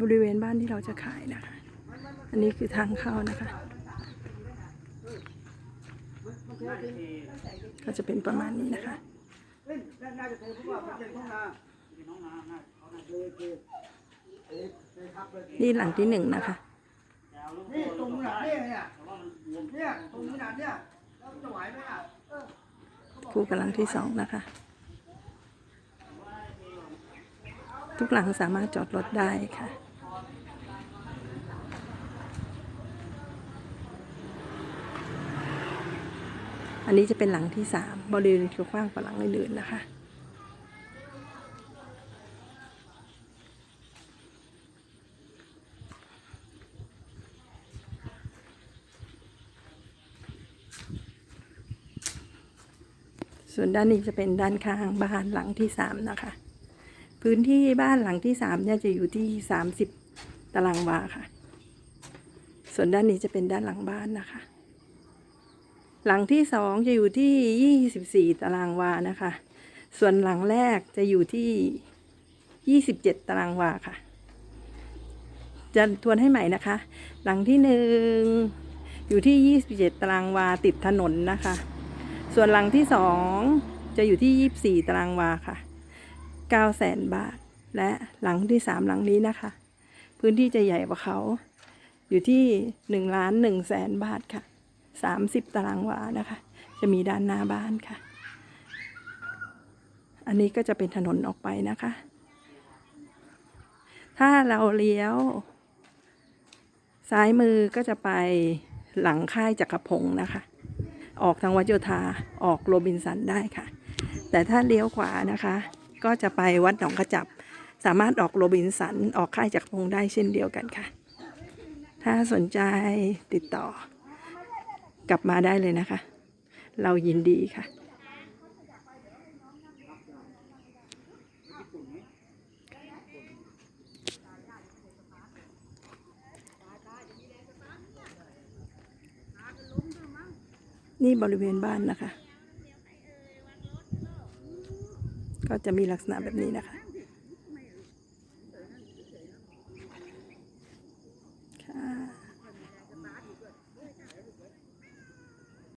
บริเวณบ้านที่เราจะขายนะคะ อันนี้คือทางเข้านะคะ ก็จะเป็นประมาณนี้นะคะนี่หลังที่หนึ่งนะคะนี่ตรงขนาดนี้เนี่ยเนี่ยตรงขนาเนี่ยแล้วจะไหวไหมอะคู่กับหลังที่สองนะคะ ทุกหลังสามารถจอดรถได้ค่ะ อันนี้จะเป็นหลังที่สามบริเวณจะกว้างกว่าหลังอื่นๆนะคะส่วนด้านนี้จะเป็นด้านข้างบ้านหลังที่สามนะคะ พื้นที่บ้านหลังที่สามเนี่ยจะอยู่ที่สามสิบตารางวาค่ะ ส่วนด้านนี้จะเป็นด้านหลังบ้านนะคะ หลังที่สองจะอยู่ที่ยี่สิบสี่ตารางวานะคะ ส่วนหลังแรกจะอยู่ที่ยี่สิบเจ็ดตารางวาค่ะ จะทวนให้ใหม่นะคะ หลังที่หนึ่งอยู่ที่ยี่สิบเจ็ดตารางวาติดถนนนะคะ ส่วนหลังที่สองจะอยู่ที่ยี่สี่ตารางวาค่ะเก้าแสนบาท และหลังที่สามหลังนี้นะคะ พื้นที่จะใหญ่กว่าเขา อยู่ที่หนึ่งล้านหนึ่งแสนบาทค่ะ สามสิบตารางวานะคะ จะมีด้านหน้าบ้านค่ะ อันนี้ก็จะเป็นถนนออกไปนะคะ ถ้าเราเลี้ยว ซ้ายมือก็จะไปหลังค่ายจักรพงศ์นะคะ ออกทางวัดโยธาออกโรบินสันได้ค่ะ แต่ถ้าเลี้ยวขวานะคะ ก็จะไปวัดหนองกระจับ สามารถออกโรบินสันออกค่ายจักรพงศ์ได้เช่นเดียวกันค่ะ ถ้าสนใจติดต่อ กลับมาได้เลยนะคะ เรายินดีค่ะ นี่บริเวณบ้านนะคะ ก็จะมีลักษณะแบบนี้นะคะ